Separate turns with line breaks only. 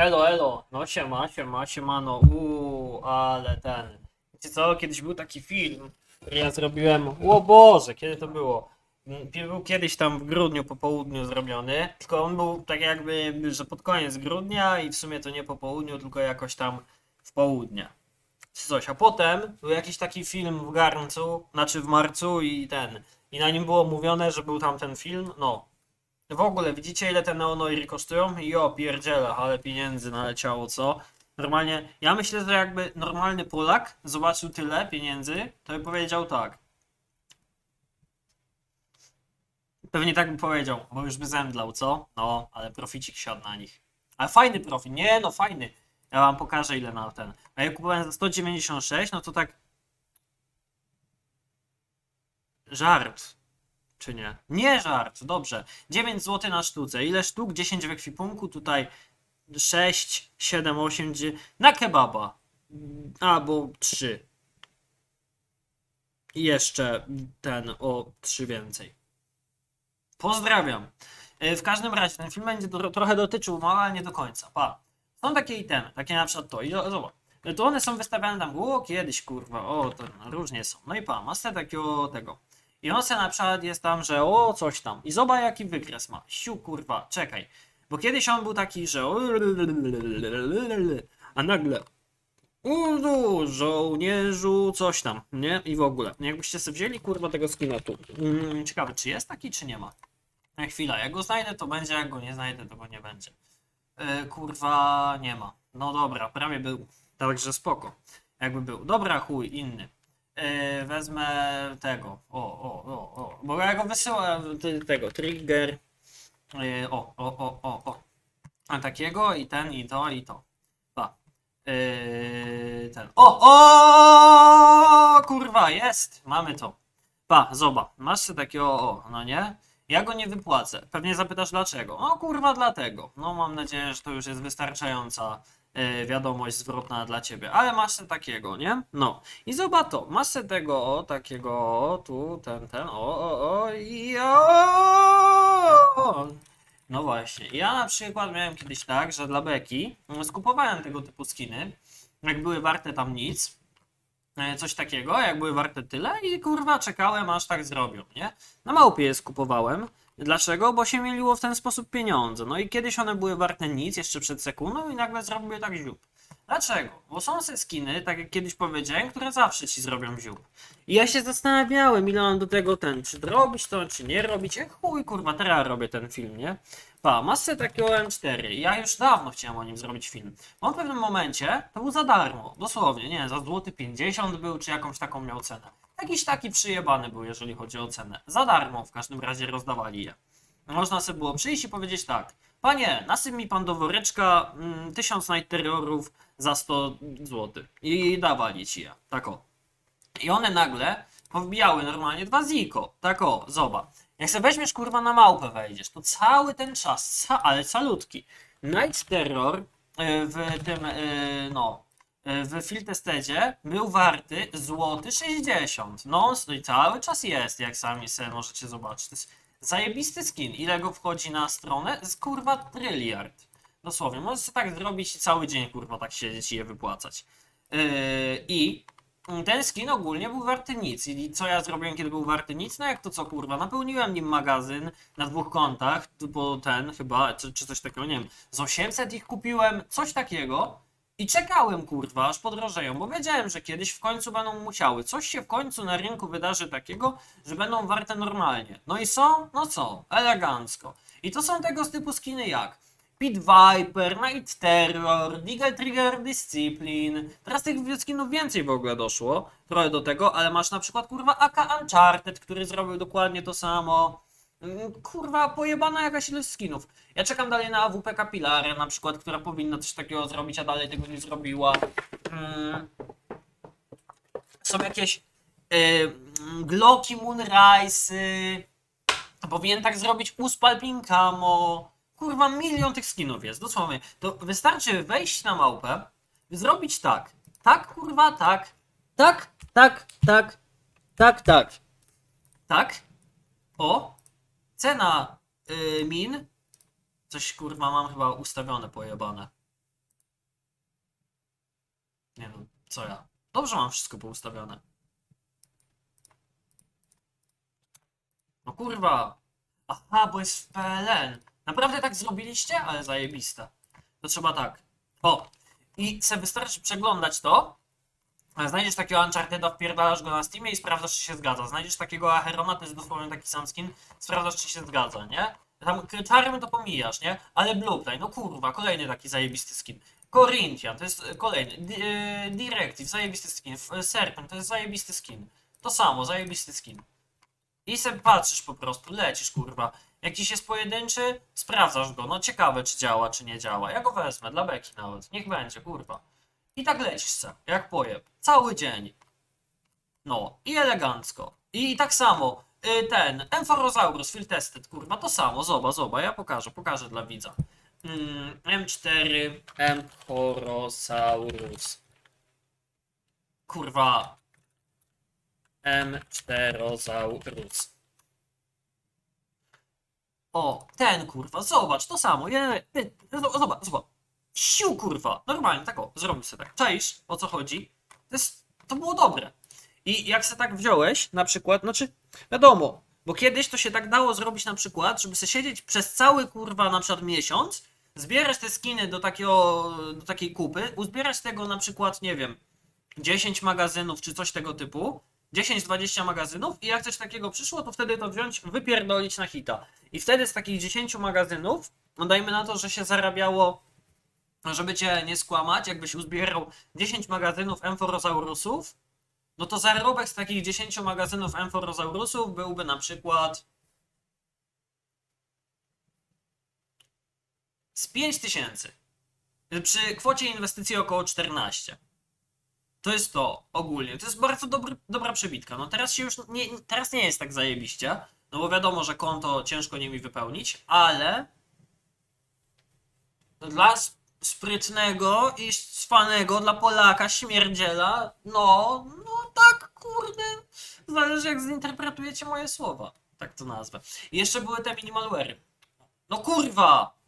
Elo, elo, no siema, siema, siemano, uuu, ale ten. Wiecie co, kiedyś był taki film, który ja zrobiłem, o Boże, kiedy to było? Mm, Był kiedyś tam w grudniu po południu zrobiony, tylko on był tak jakby, że pod koniec grudnia i w sumie to nie po południu, tylko jakoś tam w południe. Czy coś, a potem był jakiś taki film w garncu, znaczy w marcu i ten, i na nim było mówione, że był tam ten film, no, w ogóle, widzicie ile te neonoiry kosztują? Jo, pierdziele, ale pieniędzy naleciało, co? Normalnie, ja myślę, że jakby normalny Polak zobaczył tyle pieniędzy, to by powiedział tak. Pewnie tak by powiedział, bo już by zemdlał, co? No, ale proficik siadł na nich. Ale fajny profit, nie no, fajny. Ja wam pokażę ile na ten. A ja kupowałem za 196, no to tak... Żart. Czy nie? Nie żart, dobrze. 9 zł na sztuce. Ile sztuk? 10 w ekwipunku. Tutaj 6, 7, 8, 9. Na kebaba. Albo 3. I jeszcze ten o 3 więcej. Pozdrawiam. E, W każdym razie ten film będzie tro- trochę dotyczył, no ale nie do końca. Pa. Są takie itemy, takie na przykład to. I zobacz. E, To one są wystawiane tam, o kiedyś kurwa, o to różnie są. No i pa, masę takiego tego. I on se na przykład jest tam, że o coś tam. I zobacz jaki wykres ma. Siu kurwa, czekaj. Bo kiedyś on był taki, że a nagle Udu, żołnierzu, coś tam, nie? I w ogóle. Jakbyście sobie wzięli kurwa tego skina tu. Mm, ciekawe, czy jest taki, czy nie ma. Na chwila, jak go znajdę, to będzie, jak go nie znajdę, to go nie będzie. Yy, kurwa, nie ma. No dobra, prawie był. Także spoko. Jakby był. Dobra, chuj, inny. Yy, wezmę tego. O, o, o, o. Bo ja go wysyłam ty- tego. Trigger. Yy, o, o, o, o, o. A takiego i ten, i to, i to. Pa. Yy, ten. O, o, kurwa, jest. Mamy to. Pa, zoba. Masz takiego, o, no nie? Ja go nie wypłacę. Pewnie zapytasz dlaczego. No kurwa dlatego. No mam nadzieję, że to już jest wystarczająca wiadomość zwrotna dla ciebie. Ale masz se takiego, nie? No. I zobacz to. Masz se tego, o, takiego, o, tu, ten, ten, o, o, o, i o. No właśnie. Ja na przykład miałem kiedyś tak, że dla Beki mm, skupowałem tego typu skiny, jak były warte tam nic, e, coś takiego, jak były warte tyle i kurwa czekałem aż tak zrobią, nie? Na małpie je skupowałem. Dlaczego? Bo się mieliło w ten sposób pieniądze. No i kiedyś one były warte nic, jeszcze przed sekundą i nagle zrobiły tak ziup. Dlaczego? Bo są se skiny, tak jak kiedyś powiedziałem, które zawsze ci zrobią ziup. I ja się zastanawiałem, ile mam do tego ten, czy robić to, czy nie robić. Jak chuj, kurwa, teraz robię ten film, nie? Pa, masę takiego M4. Ja już dawno chciałem o nim zrobić film. On w pewnym momencie to był za darmo. Dosłownie, nie, za złoty 50 był, czy jakąś taką miał cenę. Jakiś taki przyjebany był, jeżeli chodzi o cenę. Za darmo w każdym razie rozdawali je. Można sobie było przyjść i powiedzieć tak. Panie, nasyp mi pan do woreczka mm, 1000 night terrorów za 100 zł. I dawali ci je. Tak o. I one nagle powbijały normalnie dwa ziko. Tak o, zoba. Jak sobie weźmiesz kurwa na małpę wejdziesz, to cały ten czas, ca ale calutki. Night Terror y, w tym, y, no, w Filtestedzie był warty złoty 60. No no i cały czas jest, jak sami sobie możecie zobaczyć. To jest zajebisty skin. Ile go wchodzi na stronę? Z kurwa tryliard. Dosłownie, możesz tak zrobić i cały dzień kurwa tak siedzieć i je wypłacać. Yy, I ten skin ogólnie był warty nic. I co ja zrobiłem, kiedy był warty nic? No jak to co kurwa, napełniłem nim magazyn na dwóch kontach, bo ten chyba, czy, czy coś takiego, nie wiem, z 800 ich kupiłem, coś takiego. I czekałem kurwa, aż podrożeją, bo wiedziałem, że kiedyś w końcu będą musiały. Coś się w końcu na rynku wydarzy takiego, że będą warte normalnie. No i są? No co? Elegancko. I to są tego typu skiny jak Pit Viper, Night Terror, Deagle Trigger Discipline. Teraz tych skinów więcej w ogóle doszło, trochę do tego, ale masz na przykład kurwa AK Uncharted, który zrobił dokładnie to samo. Mm, Kurwa, pojebana jakaś ilość skinów. Ja czekam dalej na AWP Capillary na przykład, która powinna coś takiego zrobić, a dalej tego nie zrobiła. Mm. Są jakieś y, mm, Glocki Moonrise. Y, powinien tak zrobić Uspal Pinkamo. Kurwa, milion tych skinów jest, dosłownie. To wystarczy wejść na małpę, zrobić tak. Tak, kurwa, tak. Tak, tak, tak. Tak, tak. Tak. O. Cena y, min. Coś kurwa mam chyba ustawione pojebane. Nie wiem, co ja. Dobrze mam wszystko poustawione. No kurwa. Aha, bo jest w PLN. Naprawdę tak zrobiliście? Ale zajebista. To trzeba tak. O. I se wystarczy przeglądać to Znajdziesz takiego Uncharted'a, wpierdalasz go na Steamie i sprawdzasz, czy się zgadza. Znajdziesz takiego Acherona, to jest dosłownie taki sam skin, sprawdzasz, czy się zgadza, nie? Tam czarmy to pomijasz, nie? Ale Blueplay, no kurwa, kolejny taki zajebisty skin. Corinthian, to jest e, kolejny. Di- e, Directive, zajebisty skin. E, Serpent, to jest zajebisty skin. To samo, zajebisty skin. I sobie patrzysz po prostu, lecisz kurwa. Jakiś jest pojedynczy, sprawdzasz go. No ciekawe, czy działa, czy nie działa. Ja go wezmę, dla beki nawet. Niech będzie, kurwa. I tak lecisz se, jak pojeb. Cały dzień. No, i elegancko. I tak samo, y, ten, Emphorosaurus Field Tested, kurwa, to samo, zoba, zoba, ja pokażę, pokażę dla widza. Mm, M4 Emphorosaurus. Kurwa. M4rosaurus. O, ten kurwa, zobacz, to samo, je, zo- zobacz, zobacz. Siu kurwa, normalnie, tak o, zrobił sobie tak. Czaisz, o co chodzi? To, jest, to było dobre. I jak se tak wziąłeś, na przykład, znaczy, wiadomo, bo kiedyś to się tak dało zrobić na przykład, żeby se siedzieć przez cały kurwa na przykład miesiąc, zbierać te skiny do takiego, do takiej kupy, uzbierać tego na przykład, nie wiem, 10 magazynów czy coś tego typu, 10-20 magazynów i jak coś takiego przyszło, to wtedy to wziąć, wypierdolić na hita. I wtedy z takich 10 magazynów, no dajmy na to, że się zarabiało, żeby cię nie skłamać, jakbyś uzbierał 10 magazynów Emphorosaurusów, no to zarobek z takich 10 magazynów Emphorosaurusów byłby na przykład z 5000. Przy kwocie inwestycji około 14. To jest to ogólnie. To jest bardzo dobry, dobra przebitka. No teraz się już nie, teraz nie jest tak zajebiście. No bo wiadomo, że konto ciężko nimi wypełnić, ale dla sprytnego i swanego dla Polaka śmierdziela, no, no tak kurde. Zależy jak zinterpretujecie moje słowa. Tak to nazwę. I jeszcze były te minimalwery. No kurwa!